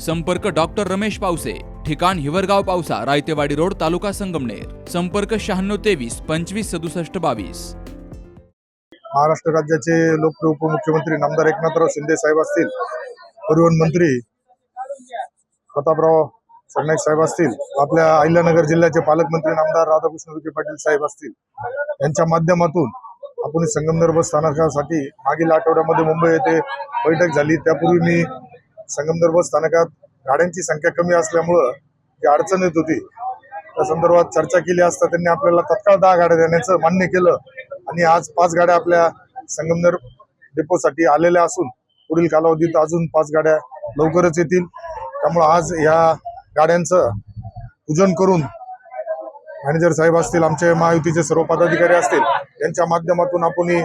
संपर्क डॉक्टर रमेश पावसे ठिकाण हिवरगाव पावसा रायतेवाडी रोड तालुका संगमनेर. संपर्क शहाण्णव तेवीस पंचवीस सदुसष्ट बावीस. महाराष्ट्र राज्याचे लोकप्रिय उपमुख्यमंत्री नामदार एकनाथराव शिंदे साहेब असतील परिवहन मंत्री प्रतापराव सरनाईक साहेब असतील आपल्या अहिल्यानगर जिल्ह्याचे पालकमंत्री नामदार राधाकृष्ण विखे पाटील साहेब असतील यांच्या माध्यमातून आपण संगमनेर बस स्थानकासाठी मागील आठवड्यामध्ये मुंबई येथे बैठक झाली. त्यापूर्वी मी संगमनेर बस स्थानकात गाड्यांची संख्या कमी असल्यामुळं जी अडचण येत होती त्या संदर्भात चर्चा केली असता त्यांनी आपल्याला तत्काळ दहा गाड्या देण्याचं मान्य केलं. आणि आज पाच गाड्या आपल्या संगमनेर डेपोसाठी आलेल्या असून पुढील कालावधीत अजून पाच गाड्या लवकरच येतील. त्यामुळे आज या गाड्यांचं पूजन करून मॅनेजर साहेब असतील आमचे महायुतीचे सर्व पदाधिकारी असतील यांच्या माध्यमातून आपण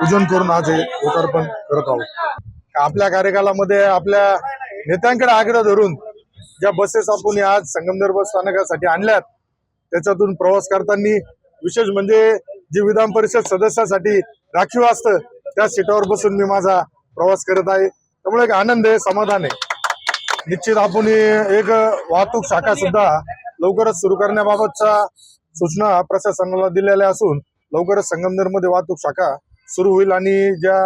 पूजन करून आज हे लोकार्पण करत आहोत. आपल्या कार्यकालामध्ये आपल्या नेत्यांकडे आग्रह धरून ज्या बसेस आपण आज संगमनेर बस स्थानकासाठी आणल्यात त्याच्यातून प्रवास करताना विशेष म्हणजे जी विधान परिषद सदस्यासाठी राखीव असतं त्या सीटावर बसून मी माझा प्रवास करत आहे. त्यामुळे एक आनंद आहे समाधान आहे. निश्चित आपण एक वाहतूक शाखा सुद्धा लवकरच सुरू करण्याबाबतच्या सूचना प्रशासनाला दिलेल्या असून लवकरच संगमनेरमध्ये वाहतूक शाखा सुरू होईल आणि ज्या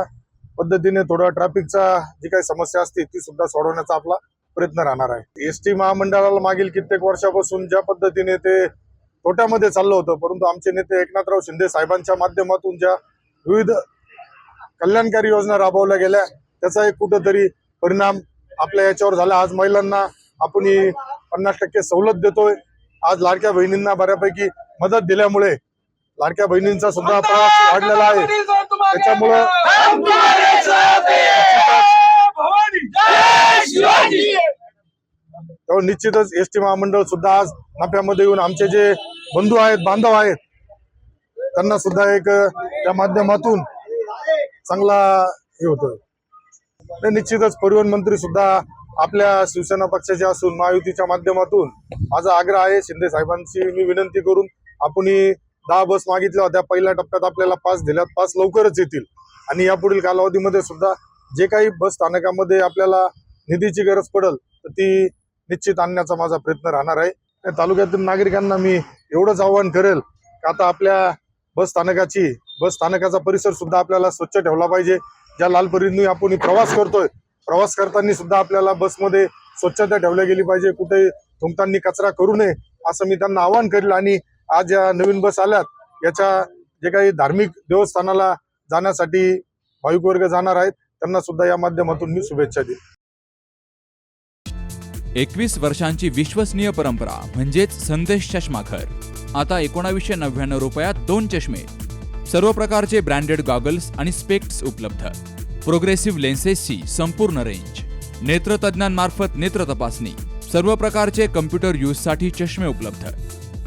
पद्धतीने थोडा ट्रॅफिकचा जी काही समस्या असते ती सुद्धा सोडवण्याचा आपला प्रयत्न राहणार आहे. एस टी महामंडळाला मागील कित्येक वर्षापासून ज्या पद्धतीने ते तोट्यामध्ये चाललं होतं परंतु आमचे नेते एकनाथराव शिंदे साहेबांच्या माध्यमातून ज्या विविध कल्याणकारी योजना राबवल्या गेल्या त्याचा एक कुठंतरी परिणाम आपल्या याच्यावर झाला. आज महिलांना आपण ही पन्नास टक्के सवलत देतोय. आज लाडक्या बहिणींना बऱ्यापैकी मदत दिल्यामुळे लाडक्या बहिणींचा सुद्धा प्रवास वाढलेला आहे. त्याच्यामुळं त्यामुळे निश्चितच एस टी महामंडळ सुद्धा आज नफ्यामध्ये येऊन आमचे जे बंधू आहेत बांधव आहेत त्यांना सुद्धा एक त्या माध्यमातून चांगला हे होतं निश्चितच परिवहन मंत्री सुद्धा आपल्या शिवसेना पक्षाचे असून महायुतीच्या माध्यमातून माझा आग्रह आहे शिंदे साहेबांची मी विनंती करून आपण दहा बस मागितल्या होत्या. पहिल्या टप्प्यात आपल्याला पाच दिल्यात. पाच लवकरच येतील. आणि यापुढील कालावधीमध्ये सुद्धा जे काही बस स्थानकामध्ये आपल्याला निधीची गरज पडेल तर ती निश्चित आणण्याचा माझा प्रयत्न राहणार आहे. तालुक्यातील नागरिकांना मी एवढंच आवाहन करेल की आता आपल्या बस स्थानकाची बस स्थानकाचा परिसर सुद्धा आपल्याला स्वच्छ ठेवला पाहिजे. ज्या लालपरीने आपण प्रवास करतोय प्रवास करताना सुद्धा आपल्याला बसमध्ये स्वच्छता ठेवल्या गेली पाहिजे. कुठे थुंकताना कचरा करू नये असं मी त्यांना आवाहन करेल. आणि आज या नवीन बस आल्यात याच्या जे काही धार्मिक देवस्थानाला जाण्यासाठी भाविक वर्ग जाणार आहेत त्यांना सुद्धा या माध्यमातून मी शुभेच्छा देईन. एकवीस वर्षांची विश्वसनीय परंपरा म्हणजेच संदेश चष्माघर. आता एकोणावीसशे नव्याण्णव रुपयात दोन चष्मे. सर्व प्रकारचे ब्रँडेड गॉगल्स आणि स्पेक्ट्स उपलब्ध. प्रोग्रेसिव्ह लेन्सेसची संपूर्ण रेंज. नेत्रतज्ञांमार्फत नेत्र तपासणी. सर्व प्रकारचे कम्प्युटर यूजसाठी चष्मे उपलब्ध.